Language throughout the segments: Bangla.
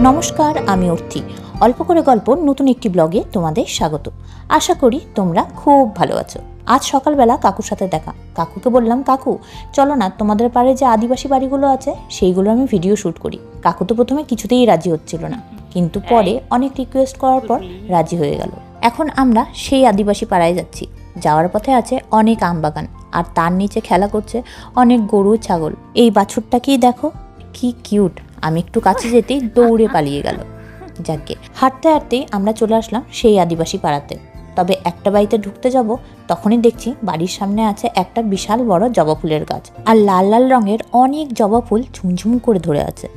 নমস্কার, আমি অর্থি। অল্প করে গল্প, নতুন একটি ব্লগে তোমাদের স্বাগত। আশা করি তোমরা খুব ভালো আছো। আজ সকালবেলা কাকুর সাথে দেখা। কাকুকে বললাম, কাকু, চলো না, তোমাদের পাড়ে যে আদিবাসী বাড়িগুলো আছে, সেইগুলো আমি ভিডিও শ্যুট করি। কাকু তো প্রথমে কিছুতেই রাজি হচ্ছিল না। কিন্তু পরে অনেক রিকোয়েস্ট করার পর রাজি হয়ে গেল। এখন আমরা সেই আদিবাসী পাড়ায় যাচ্ছি। যাওয়ার পথে আছে অনেক আম বাগান, আর তার নিচে খেলা করছে অনেক গরু, ছাগল। এই বাছুরটাকেই দেখো, কি কিউট আমি একটু কাছে যেতেই দৌড়ে পালিয়ে গেল। যাকে হাঁটতে হাঁটতেই আমরা চলে আসলাম সেই আদিবাসী পাড়াতে। তবে একটা বাড়িতে ঢুকতে যাব, তখনই দেখছি বাড়ির সামনে আছে একটা বিশাল বড় জবা ফুলের গাছ আর লাল লাল রঙের অনেক জবা ফুল ঝুমঝুম করে ধরে আছে।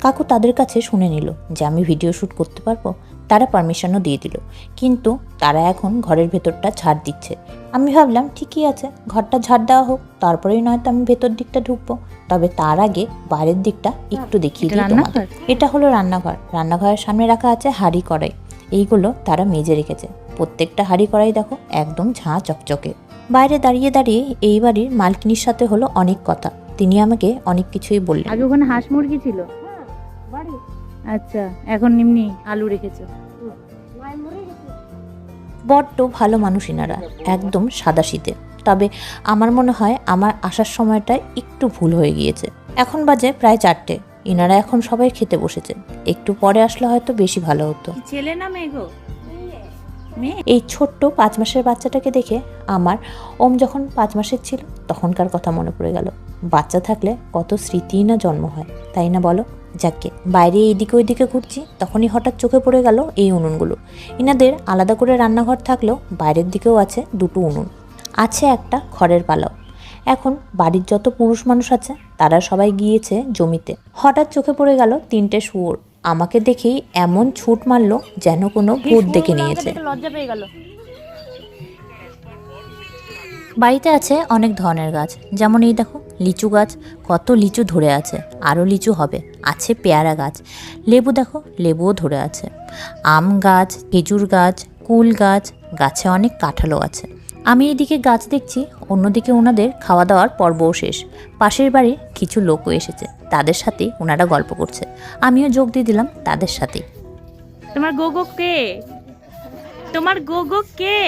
কাকু তাদের কাছে শুনে নিল যে আমি ভিডিও শ্যুট করতে পারব। তারা পারমিশনও দিয়ে দিল। কিন্তু তারা এখন ঘরের ভেতরটা ঝাড় দিচ্ছে। আমি ভাবলাম ঠিকই আছে ঘরটা ঝাড় দেওয়া হোক তারপরেই নয়তো আমি ভেতর দিকটা ঢুকবো। তবে তার আগে বাইরের দিকটা একটু দেখিয়ে দিই তোমাদের। এটা হলো রান্নাঘর। রান্নাঘরের সামনে রাখা আছে হাঁড়ি কড়াই। এইগুলো তারা মেজে রেখেছে। প্রত্যেকটা হাঁড়ি কড়াই দেখো একদম ঝাঁ চকচকে। বাইরে দাঁড়িয়ে দাঁড়িয়ে এই বাড়ির মালকিনির সাথে হলো অনেক কথা। তিনি আমাকে অনেক কিছুই বললেন। আগে ওখানে হাঁস মুরগি ছিল। আচ্ছা এখন এমনি আলু রেখেছো। বড্ড ভালো মানুষ ইনারা একদম সাদা শীতে তবে আমার মনে হয় আমার আসার সময়টা একটু ভুল হয়ে গিয়েছে। এখন বাজে প্রায় চারটে ইনারা এখন সবাই খেতে বসেছে। একটু পরে আসলে হয়তো বেশি ভালো হতো। ছেলে না মেয়ে গো? এই ছোট্ট পাঁচ মাসের বাচ্চাটাকে দেখে আমার ওম যখন পাঁচ মাসের ছিল তখনকার কথা মনে পড়ে গেল। বাচ্চা থাকলে কত স্মৃতিই না জন্ম হয় তাই না বলো? যাকে বাইরে এইদিকে ওইদিকে ঘুরছি তখনই হঠাৎ চোখে পড়ে গেল এই উনুনগুলো। ইনাদের আলাদা করে রান্নাঘর থাকলেও বাইরের দিকেও আছে দুটো উনুন। আছে একটা খড়ের পালাও। এখন বাড়ির যত পুরুষ মানুষ আছে তারা সবাই গিয়েছে জমিতে। হঠাৎ চোখে পড়ে গেল তিনটে শুয়োর। আমাকে দেখেই এমন ছুট মারলো যেন কোনো ভূত দেখে নিয়েছে। লজ্জা পেয়ে গেল। বাড়িতে আছে অনেক ধরনের গাছ। যেমন এই দেখো লিচু গাছ, কত লিচু ধরে আছে আরও লিচু হবে, আছে পেয়ারা গাছ। লেবু দেখো, লেবুও ধরে আছে। আম গাছ, খেজুর গাছ, কুল গাছ, গাছে অনেক কাঁঠালও আছে। আমি এদিকে গাছ দেখছি, অন্যদিকে ওনাদের খাওয়া দাওয়ার পর্বও শেষ। পাশের বাড়ির কিছু লোকও এসেছে, তাদের সাথে ওনারা গল্প করছে। আমিও যোগ দিয়ে দিলাম তাদের সাথে তোমার গোগো কে? তোমার গোগো কে?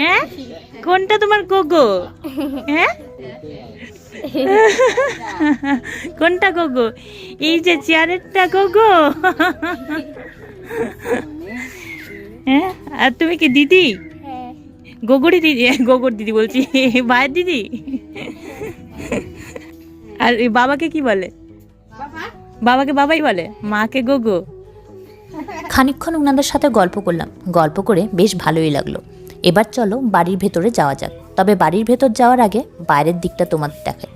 হ্যাঁ? কোনটা তোমার গোগো হ্যাঁ? কোনটা গোগো? এই যে চেয়ারেরটা গোগো? হ্যাঁ? আর তুমি কি দিদি? গোগরি দিদি, গোগর দিদি বলছি ভাইয়ের দিদি? আর বাবাকে কি বলে? বাবাকে বাবাই বলে, মাকে গোগো। খানিকক্ষণ ওনাদের সাথে গল্প করলাম। গল্প করে বেশ ভালোই লাগল। এবার চলো বাড়ির ভেতরে যাওয়া যাক। তবে বাড়ির ভেতর যাওয়ার আগে বাইরের দিকটা তোমাদের দেখাই।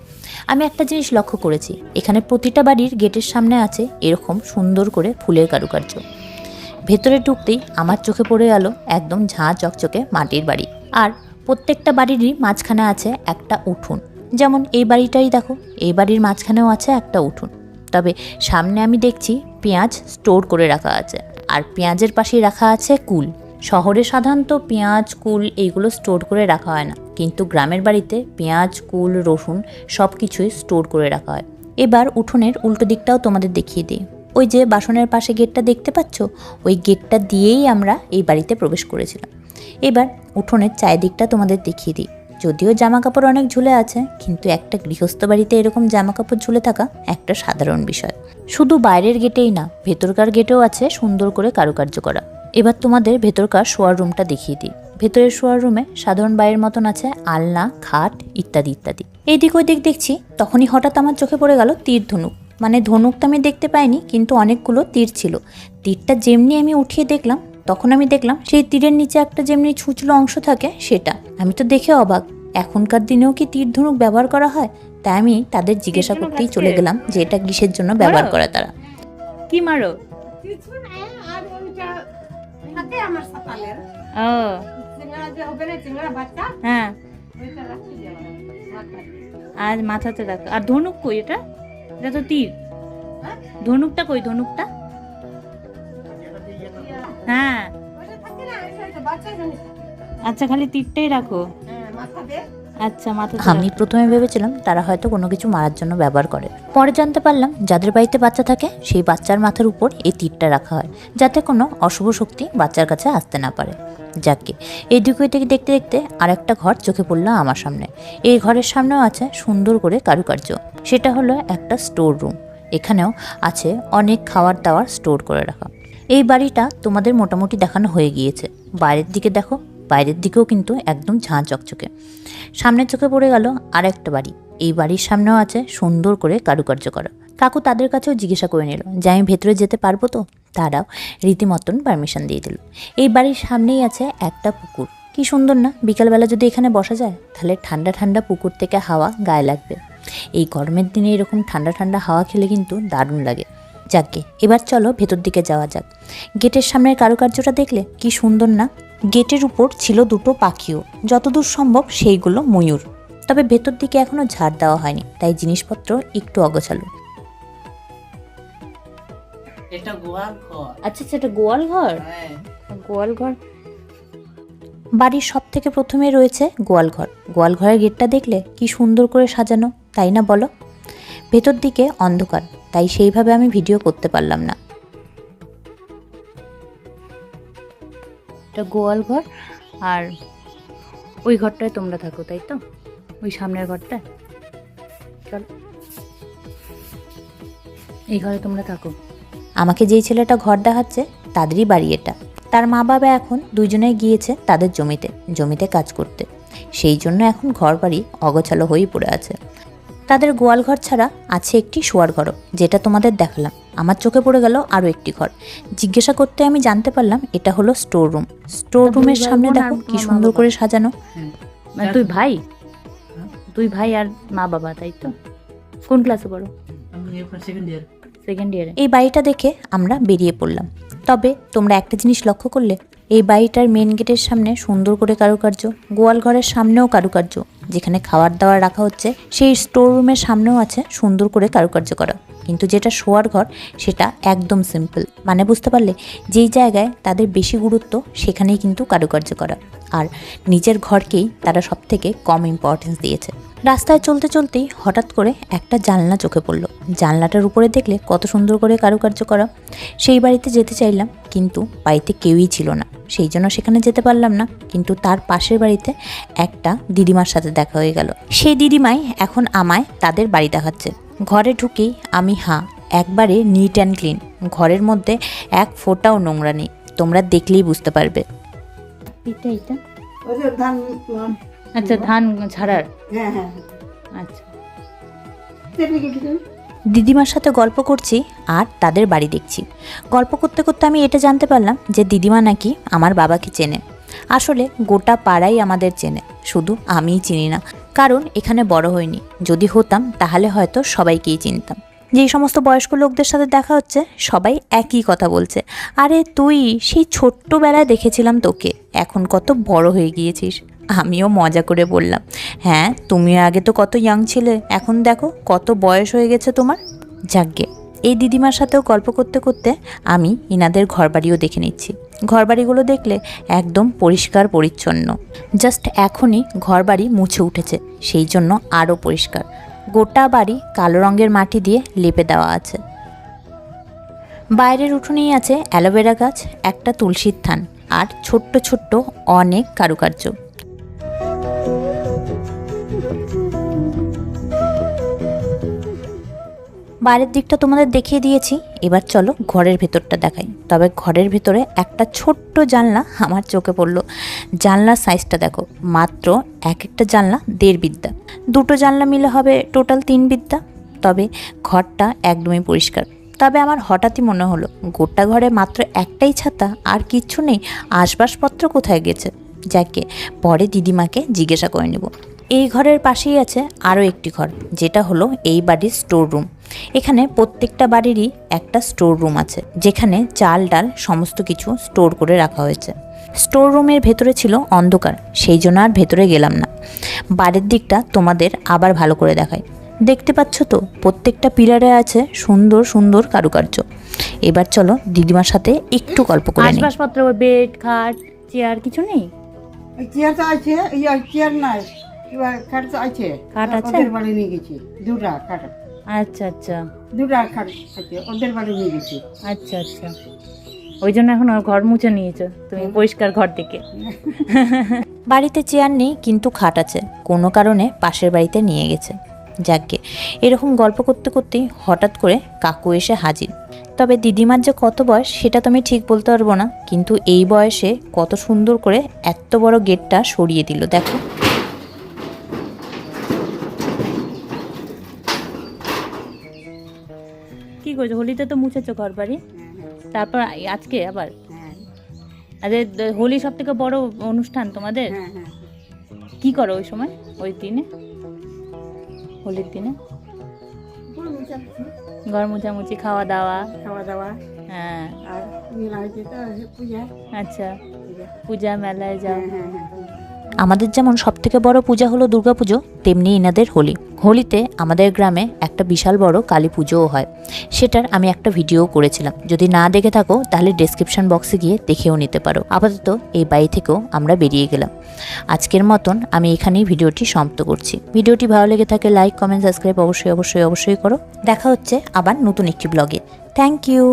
আমি একটা জিনিস লক্ষ্য করেছি, এখানে প্রতিটা বাড়ির গেটের সামনে আছে এরকম সুন্দর করে ফুলের কারুকার্য। ভেতরে ঢুকতেই আমার চোখে পড়ে গেল একদম ঝাঁ চকচকে মাটির বাড়ি। আর প্রত্যেকটা বাড়িরই মাঝখানে আছে একটা উঠোন। যেমন এই বাড়িটাই দেখো, এই বাড়ির মাঝখানেও আছে একটা উঠোন। তবে সামনে আমি দেখছি পেঁয়াজ স্টোর করে রাখা আছে। আর পেঁয়াজের পাশেই রাখা আছে কুল। শহরে সাধারণত পেঁয়াজ, কুল এইগুলো স্টোর করে রাখা হয় না। কিন্তু গ্রামের বাড়িতে পেঁয়াজ, কুল, রসুন সব কিছুই স্টোর করে রাখা হয়। এবার উঠোনের উল্টো দিকটাও তোমাদের দেখিয়ে দিই। ওই যে বাসনের পাশে গেটটা দেখতে পাচ্ছ? ওই গেটটা দিয়েই আমরা এই বাড়িতে প্রবেশ করেছিলাম। এবার উঠোনের চারিদিকটা তোমাদের দেখিয়ে দিই। যদিও জামা কাপড় অনেক ঝুলে আছে, কিন্তু একটা গৃহস্থ বাড়িতে এরকম জামা কাপড় ঝুলে থাকা একটা সাধারণ বিষয়। শুধু বাইরের গেটেই না, ভেতরকার গেটেও আছে সুন্দর করে কারুকার্য করা। এবার তোমাদের ভেতরকার শোয়ার রুমটা দেখিয়ে দিই। ভেতরের শোয়ার রুমে সাধারণ বাড়ির মতন আছে আলনা খাট ইত্যাদি ইত্যাদি। এইদিক ওই দিক দেখছি তখনই হঠাৎ আমার চোখে পড়ে গেল তীর ধনুক। মানে ধনুক তো আমি দেখতে পাইনি কিন্তু অনেকগুলো তীর ছিল। তীরটা যেমনি আমি উঠিয়ে দেখলাম তখন আমি দেখলাম সেই তীরের নিচে একটা যেমনি ছুঁচলো অংশ থাকে সেটা। আমি তো দেখে অবাক এখনকার দিনেও কি তীর ধনুক ব্যবহার করা হয়? তাই আমি তাদের জিজ্ঞাসা করতেই চলে গেলাম যে এটা কিসের জন্য ব্যবহার। করে তারা। কি মারো? আমার সকালের ও। চিংড়া যে হবে না চিংড়া বাচ্চা হ্যাঁ। ওইটা রাখি আর মাথাতে রাখো। আর ধনুক কই এটা? এটা তো তীর। ধনুকটা কই? ধনুকটা? হ্যাঁ। আচ্ছা খালি তীরটাই রাখো। হ্যাঁ আচ্ছা মাথা আমি প্রথমে ভেবেছিলাম তারা হয়তো কোনো কিছু মারার জন্য ব্যবহার করে। পরে জানতে পারলাম যাদের বাড়িতে বাচ্চা থাকে সেই বাচ্চার মাথার উপর এই তীরটা রাখা হয় যাতে কোনো অশুভ শক্তি বাচ্চার কাছে আসতে না পারে। যাকে এদিক ওইদিক দেখতে দেখতে আরেকটা ঘর চোখে পড়ল আমার সামনে। এই ঘরের সামনেও আছে সুন্দর করে কারুকার্য। সেটা হলো একটা স্টোর রুম। এখানেও আছে অনেক খাবার দাবার স্টোর করে রাখা। এই বাড়িটা তোমাদের মোটামুটি দেখানো হয়ে গিয়েছে। বাইরের দিকে দেখো বাইরের দিকেও কিন্তু একদম ঝাঁ চকচকে। সামনের চোখে পড়ে গেল আর একটা বাড়ি। এই বাড়ির সামনেও আছে সুন্দর করে কারুকার্য করা। কাকু তাদের কাছেও জিজ্ঞাসা করে নিল, যে আমি ভেতরে যেতে পারব তো? তারাও রীতিমতন পারমিশন দিয়ে দিল। এই বাড়ির সামনেই আছে একটা পুকুর। কি সুন্দর না? বিকালবেলা যদি এখানে বসা যায়, তাহলে ঠান্ডা ঠান্ডা পুকুর থেকে হাওয়া গায়ে লাগবে। এই গরমের দিনে এরকম ঠান্ডা ঠান্ডা হাওয়া খেলে কিন্তু দারুণ লাগে। যাকে এবার চলো ভেতর দিকে যাওয়া যাক। গেটের সামনের কারুকার্যটা দেখলে কি সুন্দর না? গেটের উপর ছিল দুটো পাখিও যতদূর সম্ভব সেইগুলো ময়ূর। তবে ভেতর দিকে এখনও ঝাড় দেওয়া হয়নি তাই জিনিসপত্র একটু অগোছালো। এটা গোয়াল ঘর। আচ্ছা সেটা গোয়াল ঘর? হ্যাঁ। গোয়াল ঘর? বাড়ির সব থেকে প্রথমে রয়েছে গোয়ালঘর গোয়ালঘরের গেটটা দেখলে কি সুন্দর করে সাজানো তাই না বলো? ভেতর দিকে অন্ধকার তাই সেইভাবে আমি ভিডিও করতে পারলাম না। এটা গোয়াল ঘর আর ওই ঘরটায় তোমরা থাকো তাই তো? ওই সামনের ঘরটা চল। এই ঘরে তোমরা থাকো। আমাকে যেই ছেলেটা ঘর দেখাচ্ছে তাদেরই বাড়ি এটা। তার মা বাবা এখন দুইজনে গিয়েছে তাদের জমিতে জমিতে কাজ করতে। সেই জন্য এখন ঘর বাড়ি অগোছালো হয়েই পড়ে আছে। তাদের গোয়াল ঘর ছাড়া আছে একটি শোয়ার ঘরও যেটা তোমাদের দেখালাম। আমার চোখে পড়ে গেল আরও একটি ঘর। জিজ্ঞাসা করতে আমি জানতে পারলাম এটা হলো স্টোর রুম। স্টোর রুমের সামনে দেখো কি সুন্দর করে সাজানো। মানে তুই ভাই? তুই ভাই আর মা বাবা তাই তো? কোন ক্লাসে পড়ো? সেকেন্ড ইয়ার সেকেন্ড ইয়ারে এই বাড়িটা দেখে আমরা বেরিয়ে পড়লাম। তবে তোমরা একটা জিনিস লক্ষ্য করলে এই বাড়িটার মেন গেটের সামনে সুন্দর করে কারুকার্য গোয়াল ঘরের সামনেও কারুকার্য। যেখানে খাবার দাবার রাখা হচ্ছে সেই স্টোর রুমের সামনেও আছে সুন্দর করে কারুকার্য করা। কিন্তু যেটা শোয়ার ঘর, সেটা একদম সিম্পল মানে বুঝতে পারলে, যেই জায়গায় তাদের বেশি গুরুত্ব, সেখানেই কিন্তু কারুকার্য করা। আর নিজের ঘরকেই তারা সব থেকে কম ইম্পর্টেন্স দিয়েছে। রাস্তায় চলতে চলতেই হঠাৎ করে একটা জানলা চোখে পড়ল। জানলাটার উপরে দেখলে কত সুন্দর করে কারুকার্য করা। সেই বাড়িতে যেতে চাইলাম, কিন্তু বাড়িতে কেউই ছিল না। সেই জন্য সেখানে যেতে পারলাম না, কিন্তু তার পাশের বাড়িতে একটা দিদিমার সাথে দেখা হয়ে গেল। সেই দিদিমাই এখন আমায় তাদের বাড়ি দেখাচ্ছে। ঘরে ঢুকেই আমি হাঁ একবারে নিট অ্যান্ড ক্লিন ঘরের মধ্যে এক ফোঁটাও নোংরা নেই তোমরা দেখলেই বুঝতে পারবে। এটা এটা? আচ্ছা ধান ঝাড়ার হ্যাঁ হ্যাঁ। আচ্ছা? দিদিমার সাথে গল্প করছি আর তাদের বাড়ি দেখছি। গল্প করতে করতে আমি এটা জানতে পারলাম যে দিদিমা নাকি আমার বাবাকে চেনে। আসলে গোটা পাড়াই আমাদের চেনে শুধু আমিই চিনি না। কারণ এখানে বড় হয়নি। যদি হতাম, তাহলে হয়তো সবাইকেই চিনতাম। যেই সমস্ত বয়স্ক লোকদের সাথে দেখা হচ্ছে, সবাই একই কথা বলছে। আরে তুই, সেই ছোট্টবেলায় দেখেছিলাম তোকে। এখন কত বড় হয়ে গিয়েছিস। আমিও মজা করে বললাম হ্যাঁ তুমিও আগে তো কত ইয়াং ছিলে। এখন দেখো কত বয়স হয়ে গেছে তোমার। যাকগে এই দিদিমার সাথেও গল্প করতে করতে আমি ইনাদের ঘরবাড়িও দেখে নিচ্ছি। ঘরবাড়িগুলো দেখলে একদম পরিষ্কার পরিচ্ছন্ন। জাস্ট এখনই ঘরবাড়ি মুছে উঠেছে, সেই জন্য আরও পরিষ্কার। গোটা বাড়ি কালো রঙের মাটি দিয়ে লেপে দেওয়া আছে। বাইরের উঠোনেই আছে অ্যালোভেরা গাছ, একটা তুলসীর থান আর ছোট্ট ছোট্ট অনেক কারুকার্য। বাইরের দিকটা তোমাদের দেখিয়ে দিয়েছি। এবার চলো ঘরের ভেতরটা দেখাই। তবে ঘরের ভেতরে একটা ছোট্ট জানলা আমার চোখে পড়ল। জানলার সাইজটা দেখো, মাত্র এক একটা জানলা, দেড় বিদ্যা। দুটো জানলা মিলে হবে টোটাল তিন বিদ্যা। তবে ঘরটা একদমই পরিষ্কার। তবে আমার হঠাৎই মনে হলো, গোটা ঘরে মাত্র একটাই ছাতা, আর কিচ্ছু নেই। আসবাবপত্র কোথায় গেছে? যাকে পরে দিদিমাকে জিজ্ঞাসা করে নেব। এই ঘরের পাশেই আছে আরও একটি ঘর যেটা হলো এই বাড়ির স্টোর রুম এখানে প্রত্যেকটা বাড়িরই একটা স্টোর রুম আছে যেখানে চাল ডাল সমস্ত কিছু স্টোর করে রাখা হয়েছে। স্টোর রুমের ভেতরে ছিল অন্ধকার সেই জন্য আর ভেতরে গেলাম না। বাড়ির দিকটা তোমাদের আবার ভালো করে দেখায় দেখতে পাচ্ছ তো প্রত্যেকটা পিলারে আছে সুন্দর সুন্দর কারুকার্য। এবার চলো দিদিমার সাথে একটু গল্প করে নিই। আসবাবপত্র বেড খাট চেয়ার কিছু নেই? ওই চেয়ারটা আছে চেয়ার নাই। খাট আছে। খাট আছে? ওদের বাড়ি নিয়ে গেছি। দুটা খাট। আচ্ছা আচ্ছা। দুটা খাট আছে ওদের বাড়ি নিয়ে গেছি। আচ্ছা আচ্ছা। ওই জন্য এখন ঘর মুছে নিয়েছো তুমি পরিষ্কার ঘর থেকে। বাড়িতে চেয়ার নেই কিন্তু খাট আছে। কোনো কারণে পাশের বাড়িতে নিয়ে গেছে। যাকগে এরকম গল্প করতে করতেই হঠাৎ করে কাকু এসে হাজির। তবে দিদিমার যে কত বয়স সেটা তো আমি ঠিক বলতে পারব না। কিন্তু এই বয়সে কত সুন্দর করে এত বড় গেটটা সরিয়ে দিল দেখো। করছ হোলিতে তো মুছেছো ঘর বাড়ি? তারপর আজকে আবার? হ্যাঁ। আরে হোলি সব থেকে বড় অনুষ্ঠান তোমাদের? হ্যাঁ হ্যাঁ। কি করো ওই সময় ওই দিনে? হোলির দিনে। ঘর মুছামুছি। খাওয়া দাওয়া। খাওয়া দাওয়া। হ্যাঁ। আচ্ছা। পূজা মেলায় যাও। হ্যাঁ হ্যাঁ হ্যাঁ। আমাদের যেমন সব থেকে বড় পূজা হলো দুর্গাপুজো, তেমনি এনাদের হোলি। হোলিতে আমাদের গ্রামে একটা বিশাল বড় কালী পুজোও হয়। সেটার আমি একটা ভিডিও করেছিলাম। যদি না দেখে থাকো, তাহলে ডেসক্রিপশন বক্সে গিয়ে দেখেও নিতে পারো। আপাতত এই বাড়ি থেকেও আমরা বেরিয়ে গেলাম। আজকের মতন আমি এখানেই ভিডিওটি সমাপ্ত করছি। ভিডিওটি ভালো লেগে থাকে লাইক কমেন্ট সাবস্ক্রাইব অবশ্যই অবশ্যই অবশ্যই করো। দেখা হচ্ছে আবার নতুন একটি ব্লগে থ্যাংক ইউ